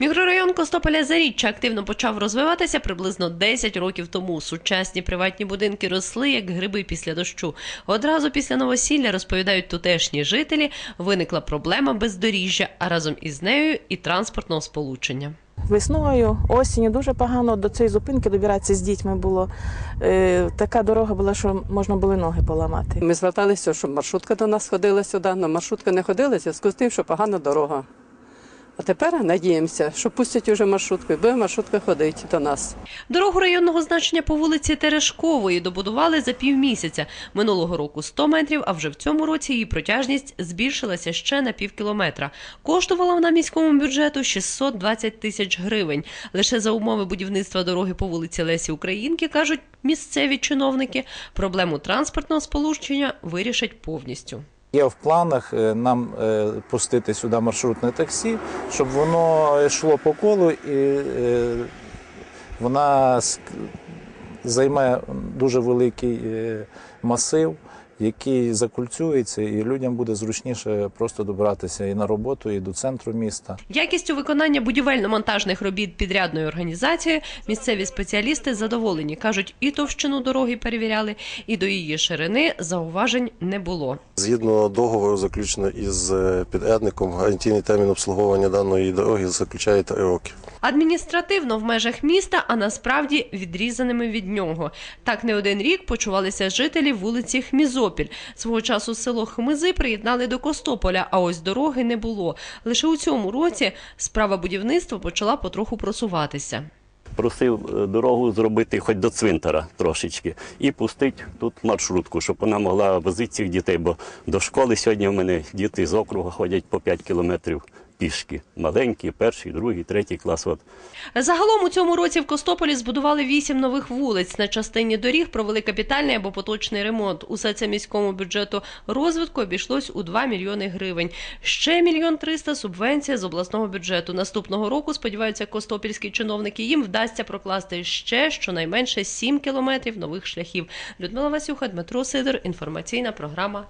Мікрорайон Костополя Заріччя активно почав розвиватися приблизно 10 років тому. Сучасні приватні будинки росли як гриби після дощу. Одразу після новосілля розповідають тутешні жителі. Виникла проблема бездоріжжя, а разом із нею і транспортного сполучення. Весною, осінню дуже погано до цієї зупинки добиратися з дітьми було. Е, така дорога була, що можна було ноги поламати. Ми зверталися, щоб маршрутка до нас ходила сюди, але маршрутка не ходила в зв'язку з тим, що погана дорога. А тепер надіємося, що пустять уже маршрутку і буде маршрутка ходити до нас. Дорогу районного значення по вулиці Терешкової добудували за півмісяця. Минулого року 100 метрів, а вже в цьому році її протяжність збільшилася ще на пів кілометра. Коштувала вона міському бюджету 620 тисяч гривень. Лише за умови будівництва дороги по вулиці Лесі Українки, кажуть місцеві чиновники, проблему транспортного сполучення вирішать повністю. Є в планах е, нам е, пустити сюди маршрутне таксі, щоб воно йшло по колу і е, вона займе дуже великий масив, який закульцюється, і людям буде зручніше просто добратися і на роботу, і до центру міста. Якістю виконання будівельно-монтажних робіт підрядної організації місцеві спеціалісти задоволені. кажуть, і товщину дороги перевіряли, і до її ширини зауважень не було. Згідно договору, заключено із е, підрядником, гарантійний термін обслуговування даної дороги заключає три роки. Адміністративно в межах міста, а насправді відрізаними від нього. Так не один рік почувалися жителі вулиці Хмізопіль. Свого часу село Хмизи приєднали до Костополя, а ось дороги не було. Лише у цьому році справа будівництва почала потроху просуватися. просив е, дорогу зробити хоч до цвинтара трошечки і пустити тут маршрутку, щоб вона могла возити цих дітей. Бо до школи сьогодні в мене діти з округу ходять по 5 кілометрів пішки. Маленькі, перший, другий, третій клас. От. Загалом у цьому році в Костополі збудували вісім нових вулиць. На частині доріг провели капітальний або поточний ремонт. Усе це міському бюджету розвитку обійшлось у 2 мільйони гривень. Ще мільйон триста субвенція з обласного бюджету. Наступного року сподіваються костопільські чиновники. Їм вдасться прокласти ще щонайменше 7 кілометрів нових шляхів. Людмила Васюха, Дмитро Сидор. Інформаційна програма